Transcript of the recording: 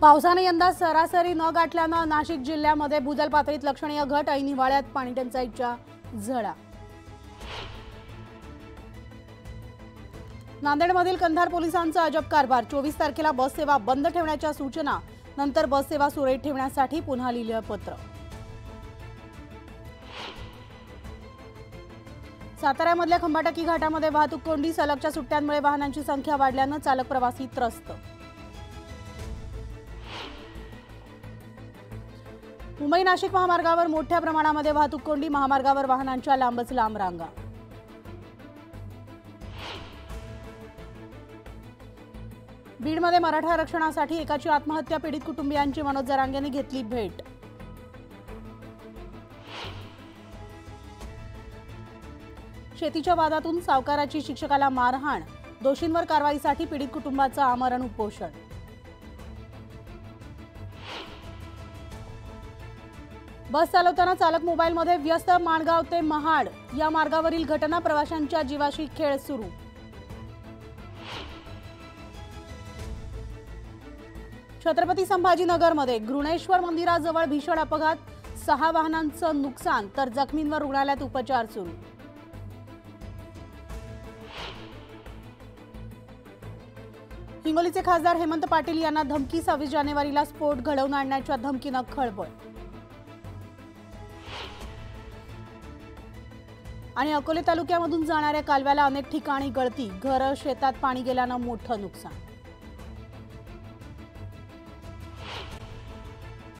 पावसाने यंदा सरासरी न गाठल्यानं नाशिक जिल्ह्यामध्ये भूजल पातळीत लक्षणीय घट ऐन हिवाळ्यात पाणी टंचाईच्या झळा. नांदेडमधील कंधार पोलिसांचा अजब कारभार. चोवीस तारखेला बससेवा बंद ठेवण्याच्या सूचना. नंतर बससेवा सुरळीत ठेवण्यासाठी पुन्हा लिहिलं पत्र. साताऱ्यामधल्या खंबाटकी घाटामध्ये वाहतूक कोंडी सलगच्या सुट्ट्यांमुळे वाहनांची संख्या वाढल्यानं चालक प्रवासी त्रस्त. मुंबई नाशिक महामार्गावर मोठ्या प्रमाणामध्ये वाहतूक कोंडी महामार्गावर वाहनांच्या लांबच लांब रांगा. बीडमध्ये मराठा आरक्षणासाठी एकाची आत्महत्या पीडित कुटुंबियांची मनोज जरांगेने घेतली भेट. शेतीच्या वादातून सावकाराची शिक्षकाला मारहाण दोषींवर कारवाईसाठी पीडित कुटुंबाचं आमरण उपोषण. बस चालवताना चालक मोबाईलमध्ये व्यस्त माणगाव ते महाड या मार्गावरील घटना प्रवाशांच्या जीवाशी खेळ सुरू. छत्रपती संभाजीनगरमध्ये घृणेश्वर मंदिराजवळ भीषण अपघात सहा वाहनांचं नुकसान तर जखमींवर रुग्णालयात उपचार सुरू. हिंगोलीचे खासदार हेमंत पाटील यांना धमकी सव्वीस जानेवारीला स्फोट घडवून आणण्याच्या धमकीनं खळबळ आणि अकोले तालुक्यामधून जाणाऱ्या कालव्याला अनेक ठिकाणी गळती. घरं शेतात पाणी गेल्यानं मोठं नुकसान.